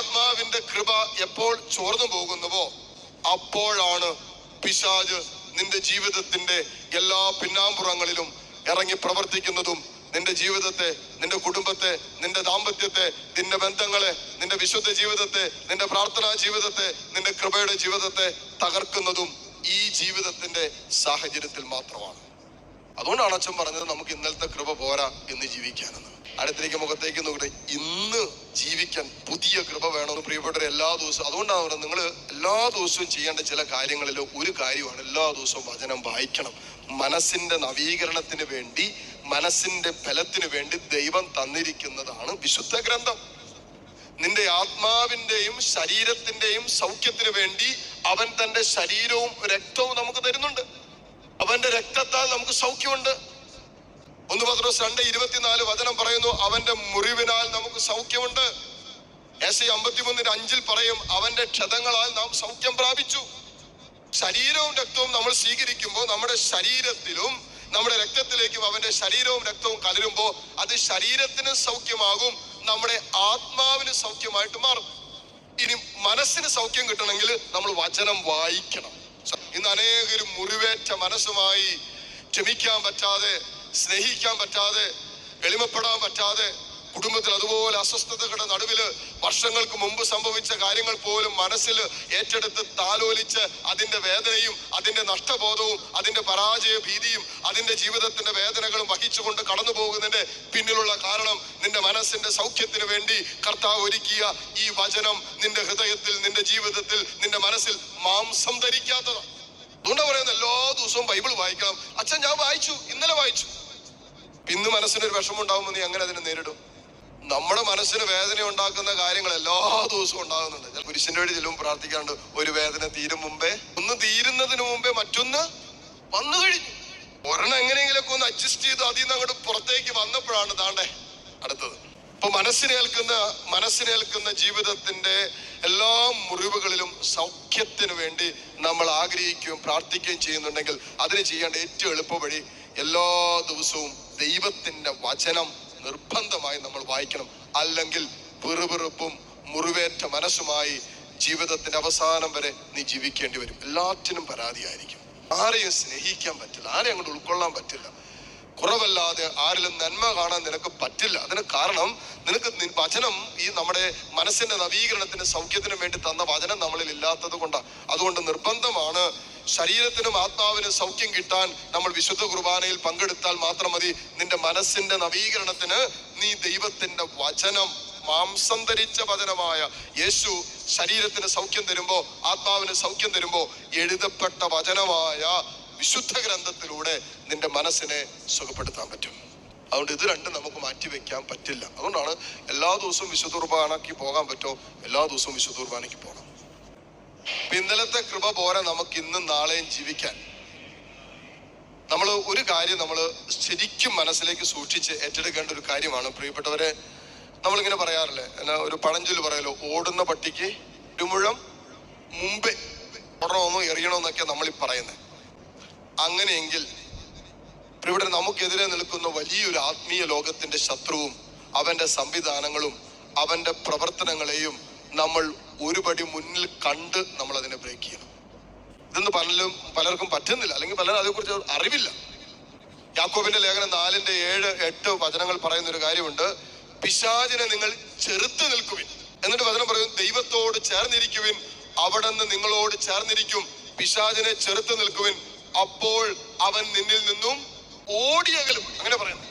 ആത്മാവിന്റെ കൃപ എപ്പോൾ ചോർന്നു പോകുന്നുവോ അപ്പോഴാണ് പിശാജ് നിന്റെ ജീവിതത്തിന്റെ എല്ലാ പിന്നാമ്പുറങ്ങളിലും ഇറങ്ങി പ്രവർത്തിക്കുന്നതും നിന്റെ ജീവിതത്തെ നിന്റെ കുടുംബത്തെ നിന്റെ ദാമ്പത്യത്തെ നിന്റെ ബന്ധങ്ങളെ നിന്റെ വിശുദ്ധ ജീവിതത്തെ നിന്റെ പ്രാർത്ഥനാ ജീവിതത്തെ നിന്റെ കൃപയുടെ ജീവിതത്തെ തകർക്കുന്നതും ഈ ജീവിതത്തിന്റെ സാഹചര്യത്തിൽ മാത്രമാണ്. അതുകൊണ്ടാണ് അച്ഛൻ പറഞ്ഞത് നമുക്ക് ഇന്നലത്തെ കൃപ പോരാ എന്ന് ജീവിക്കാനെന്ന്. അടുത്തേക്ക് മുഖത്തേക്ക് നോക്കട്ടെ ഇന്ന് ജീവിക്കാൻ പുതിയ കൃപ വേണമെന്ന് പ്രിയപ്പെട്ടവർ എല്ലാ ദിവസവും അതുകൊണ്ടാണ് നിങ്ങൾ എല്ലാ ദിവസവും ചെയ്യേണ്ട ചില കാര്യങ്ങളിൽ ഒരു കാര്യമാണ് എല്ലാ ദിവസവും വചനം വായിക്കണം. മനസ്സിന്റെ നവീകരണത്തിന് വേണ്ടി മനസ്സിന്റെ ബലത്തിന് വേണ്ടി ദൈവം തന്നിരിക്കുന്നതാണ് വിശുദ്ധ ഗ്രന്ഥം. നിന്റെ ആത്മാവിന്റെയും ശരീരത്തിന്റെയും സൗഖ്യത്തിന് വേണ്ടി അവൻ തന്റെ ശരീരവും രക്തവും നമുക്ക് തരുന്നുണ്ട്. അവന്റെ രക്തത്താൽ നമുക്ക് സൗഖ്യമുണ്ട്. ഒന്ന് പത്രോസ് രണ്ട് ഇരുപത്തിനാല് വചനം പറയുന്നു അവന്റെ മുറിവിനാൽ നമുക്ക് സൗഖ്യമുണ്ട്. എസ് ഐ അമ്പത്തിമൂന്നിന്റെ അഞ്ചിൽ പറയും അവന്റെ ക്ഷതങ്ങളാൽ നാം സൗഖ്യം പ്രാപിച്ചു. ശരീരവും രക്തവും നമ്മൾ സ്വീകരിക്കുമ്പോൾ നമ്മുടെ ശരീരത്തിലും നമ്മുടെ രക്തത്തിലേക്കും അവന്റെ ശരീരവും രക്തവും കലരുമ്പോൾ അത് ശരീരത്തിന് സൗഖ്യമാകും നമ്മുടെ ആത്മാവിന് സൗഖ്യമായിട്ട് മാറും. ഇനി മനസ്സിന് സൗഖ്യം കിട്ടണമെങ്കിൽ നമ്മൾ വചനം വായിക്കണം. ഇന്ന് അനേകരും മുറിവേറ്റ മനസ്സുമായി ക്ഷമിക്കാൻ പറ്റാതെ സ്നേഹിക്കാൻ പറ്റാതെ എളിമപ്പെടാൻ പറ്റാതെ കുടുംബത്തിൽ അതുപോലെ അസ്വസ്ഥതകളുടെ നടുവിൽ വർഷങ്ങൾക്ക് മുമ്പ് സംഭവിച്ച കാര്യങ്ങൾ പോലും മനസ്സിൽ ഏറ്റെടുത്ത് താലോലിച്ച് അതിന്റെ വേദനയും അതിന്റെ നഷ്ടബോധവും അതിന്റെ പരാജയ ഭീതിയും അതിന്റെ ജീവിതത്തിന്റെ വേദനകളും വഹിച്ചുകൊണ്ട് കടന്നു പോകുന്നതിന്റെ പിന്നിലുള്ള കാരണം നിന്റെ മനസ്സിന്റെ സൗഖ്യത്തിന് വേണ്ടി കർത്താവ് ഒരുക്കിയ ഈ വചനം നിന്റെ ഹൃദയത്തിൽ നിന്റെ ജീവിതത്തിൽ നിന്റെ മനസ്സിൽ മാംസം ധരിക്കാത്തതാണ്. അതുകൊണ്ടാണ് പറയുന്നത് എല്ലാ ദിവസവും ബൈബിൾ വായിക്കണം. അച്ഛൻ ഞാൻ വായിച്ചു ഇന്നലെ വായിച്ചു. ഇന്ന് മനസ്സിനൊരു വിഷമം ഉണ്ടാകുമ്പോൾ നീ അങ്ങനെ അതിനെ നേരിടും. നമ്മുടെ മനസ്സിന് വേദന ഉണ്ടാക്കുന്ന കാര്യങ്ങൾ എല്ലാ ദിവസവും ഉണ്ടാകുന്നുണ്ട്. ഞാൻ പുരുഷന്റെ വഴി ചെല്ലും പ്രാർത്ഥിക്കാണ്ട് ഒരു വേദന തീരും മുമ്പേ ഒന്ന് തീരുന്നതിന് മുമ്പേ മറ്റൊന്ന് വന്നു കഴിഞ്ഞു. ഒരെണ്ണം എങ്ങനെയെങ്കിലൊക്കെ ഒന്ന് അഡ്ജസ്റ്റ് ചെയ്ത് അതിൽ നിന്ന് അങ്ങോട്ട് പുറത്തേക്ക് വന്നപ്പോഴാണ് താണ്ടേ അടുത്തത്. ഇപ്പൊ മനസ്സിനേൽക്കുന്ന മനസ്സിനേൽക്കുന്ന ജീവിതത്തിന്റെ എല്ലാ മുറിവുകളിലും സൗഖ്യത്തിന് വേണ്ടി നമ്മൾ ആഗ്രഹിക്കുകയും പ്രാർത്ഥിക്കുകയും ചെയ്യുന്നുണ്ടെങ്കിൽ അതിന് ചെയ്യേണ്ട ഏറ്റവും എളുപ്പ വഴി എല്ലാ ദിവസവും ദൈവത്തിന്റെ വചനം നിർബന്ധമായി നമ്മൾ വായിക്കണം. അല്ലെങ്കിൽ വെറുവെറുപ്പും മുറിവേറ്റ മനസ്സുമായി ജീവിതത്തിന്റെ അവസാനം വരെ നീ ജീവിക്കേണ്ടി വരും. എല്ലാറ്റിനും പരാതിയായിരിക്കും. ആരെയും സ്നേഹിക്കാൻ പറ്റില്ല ആരെയും അങ്ങോട്ട് ഉൾക്കൊള്ളാൻ പറ്റില്ല. കുറവല്ലാതെ ആരിലും നന്മ കാണാൻ നിനക്ക് പറ്റില്ല. അതിന് കാരണം നിനക്ക് വചനം ഈ നമ്മുടെ മനസ്സിന്റെ നവീകരണത്തിന് സൗഖ്യത്തിനും വേണ്ടി തന്ന വചനം നമ്മളിൽ ഇല്ലാത്തത് കൊണ്ടാണ് അതുകൊണ്ട് നിർബന്ധമാണ് ശരീരത്തിനും ആത്മാവിനും സൗഖ്യം കിട്ടാൻ നമ്മൾ വിശുദ്ധ കുർബാനയിൽ പങ്കെടുത്താൽ മാത്രം മതി. നിന്റെ മനസ്സിന്റെ നവീകരണത്തിന് നീ ദൈവത്തിന്റെ വചനം മാംസം ധരിച്ച വചനമായ യേശു ശരീരത്തിന് സൗഖ്യം തരുമ്പോ ആത്മാവിന് സൗഖ്യം തരുമ്പോ എഴുതപ്പെട്ട വചനമായ വിശുദ്ധ ഗ്രന്ഥത്തിലൂടെ നിന്റെ മനസ്സിനെ സുഖപ്പെടുത്താൻ പറ്റും. അതുകൊണ്ട് ഇത് രണ്ടും നമുക്ക് മാറ്റിവെക്കാൻ പറ്റില്ല. അതുകൊണ്ടാണ് എല്ലാ ദിവസവും വിശുദ്ധ കുർബാനയ്ക്ക് പോകാൻ പറ്റുമോ എല്ലാ ദിവസവും വിശുദ്ധ കുർബാനയ്ക്ക് പോകണം. ഇന്നലത്തെ കൃപ പോരാ നമുക്ക് ഇന്നും നാളെയും ജീവിക്കാൻ. നമ്മൾ ഒരു കാര്യം നമ്മൾ ശരിക്കും മനസ്സിലേക്ക് സൂക്ഷിച്ച് ഏറ്റെടുക്കേണ്ട ഒരു കാര്യമാണ്. പ്രിയപ്പെട്ടവരെ നമ്മളിങ്ങനെ പറയാറില്ലേ എന്നാ ഒരു പഴഞ്ചൊല്ല് പറയലോ ഓടുന്ന പട്ടിക്ക് ഒരു മുഴം മുമ്പേ ഓടണമെന്നോ എറിയണമെന്നൊക്കെ നമ്മൾ ഈ പറയുന്നത് അങ്ങനെയെങ്കിൽ ഇവിടെ നമുക്കെതിരെ നിൽക്കുന്ന വലിയൊരു ആത്മീയ ലോകത്തിന്റെ ശത്രുവും അവന്റെ സംവിധാനങ്ങളും അവന്റെ പ്രവർത്തനങ്ങളെയും നമ്മൾ ഒരുപടി മുന്നിൽ കണ്ട് നമ്മൾ അതിനെ ബ്രേക്ക് ചെയ്യണം. ഇതൊന്നും പലരും പലർക്കും പറ്റുന്നില്ല. അല്ലെങ്കിൽ പലരും അതേക്കുറിച്ച് അറിവില്ല. യാക്കോബിന്റെ ലേഖനം നാലിന്റെ ഏഴ് എട്ട് വചനങ്ങൾ പറയുന്ന ഒരു കാര്യമുണ്ട്. പിശാചിനെ നിങ്ങൾ ചെറുത്ത് നിൽക്കുവിൻ. എന്നിട്ട് വചനം പറയും ദൈവത്തോട് ചേർന്നിരിക്കുവിൻ. അവിടെ നിന്ന് നിങ്ങളോട് ചേർന്നിരിക്കും. പിശാചിനെ ചെറുത്ത് നിൽക്കുവിൻ. അപ്പോൾ അവൻ നിന്നിൽ നിന്നും ഓടിയകലും അങ്ങനെ പറയും